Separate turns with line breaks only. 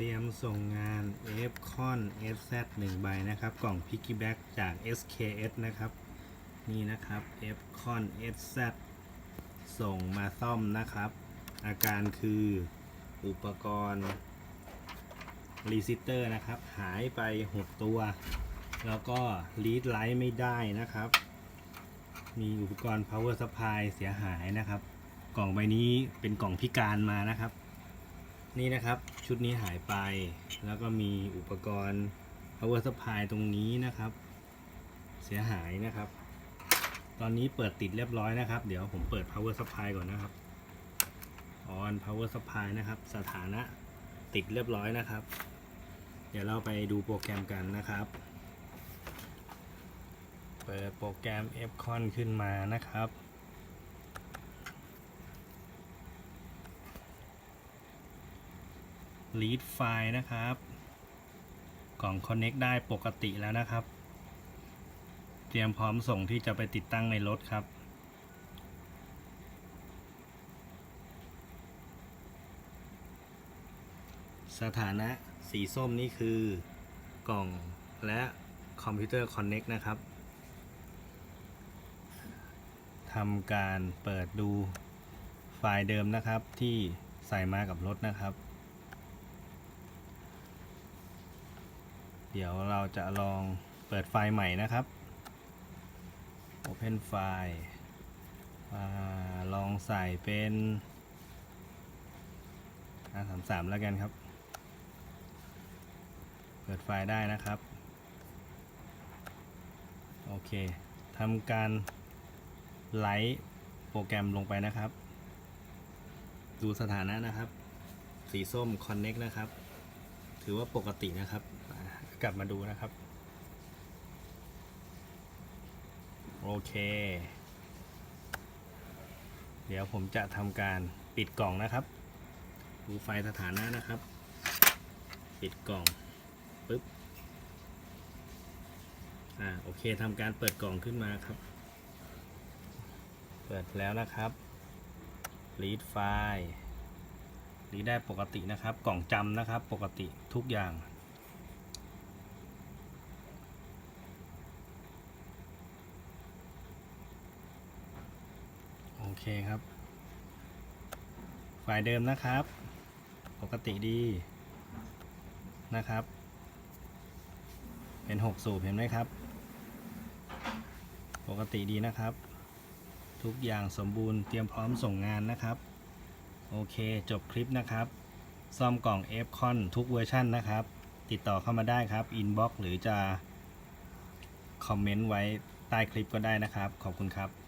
เตรียมส่งงาน f c o n SZ 1 ใบนะครับ กล่อง Piggyback จาก SKS นะครับ นี่นะครับ f c o n SZ ส่งมาซ่อมนะครับ อาการคืออุปกรณ์รีซิสเตอร์นะครับ หายไป 6 ตัว แล้วก็รีดไลท์ไม่ได้นะครับ มีอุปกรณ์ power supply เสียหายนะครับ กล่องใบนี้เป็นกล่องพิการมานะครับ นี่นะครับชุดนี้หายไป แล้วก็มีอุปกรณ์ power supply ตรงนี้นะครับ เสียหายนะครับ ตอนนี้เปิดติดเรียบร้อยนะครับ เดี๋ยวผมเปิด power supply ก่อนนะครับ on power supply นะครับ สถานะติดเรียบร้อยนะครับ เดี๋ยวเราไปดูโปรแกรมกันนะครับ เปิดโปรแกรม f c o n ขึ้นมานะครับ read ไฟล์นะครับ กล่อง connect ได้ปกติแล้วนะครับ เตรียมพร้อมส่งที่จะไปติดตั้งในรถครับสถานะสีส้มนี่คือกล่องและคอมพิวเตอร์ Connect นะครับทำการเปิดดูไฟล์เดิมนะครับที่ใส่มากับรถนะครับ เดี๋ยวเราจะลองเปิดไฟล์ใหม่นะครับ Open ไฟล์อ่าลองใส่เป็น R33 แล้วกันครับ เปิดไฟล์ได้นะครับ โอเคทำการไลฟ์โปรแกรมลงไปนะครับ ดูสถานะนะครับ สีส้ม Connect นะครับ ถือว่าปกตินะครับอ่า กลับมาดูนะครับ โอเค เดี๋ยวผมจะทำการปิดกล่องนะครับ ดูไฟสถานะนะครับ ปิดกล่องปึ๊บอ่าโอเคทำการเปิดกล่องขึ้นมาครับ เปิดแล้วนะครับ read ไฟล์รีดได้ปกตินะครับ กล่องจำนะครับ ปกติทุกอย่าง เคครับไฟล์เดิมนะครับ ปกติดีนะครับ เป็น 6 สูบเห็นไหมครับ ปกติดีนะครับ ทุกอย่างสมบูรณ์เตรียมพร้อมส่งงานนะครับ โอเคจบคลิปนะครับ ซ่อมกล่อง f c o n ทุกเวอร์ชันนะครับ ติดต่อเข้ามาได้ครับ inbox หรือจะคอมเมนต์ไว้ใต้คลิปก็ได้นะครับ ขอบคุณครับ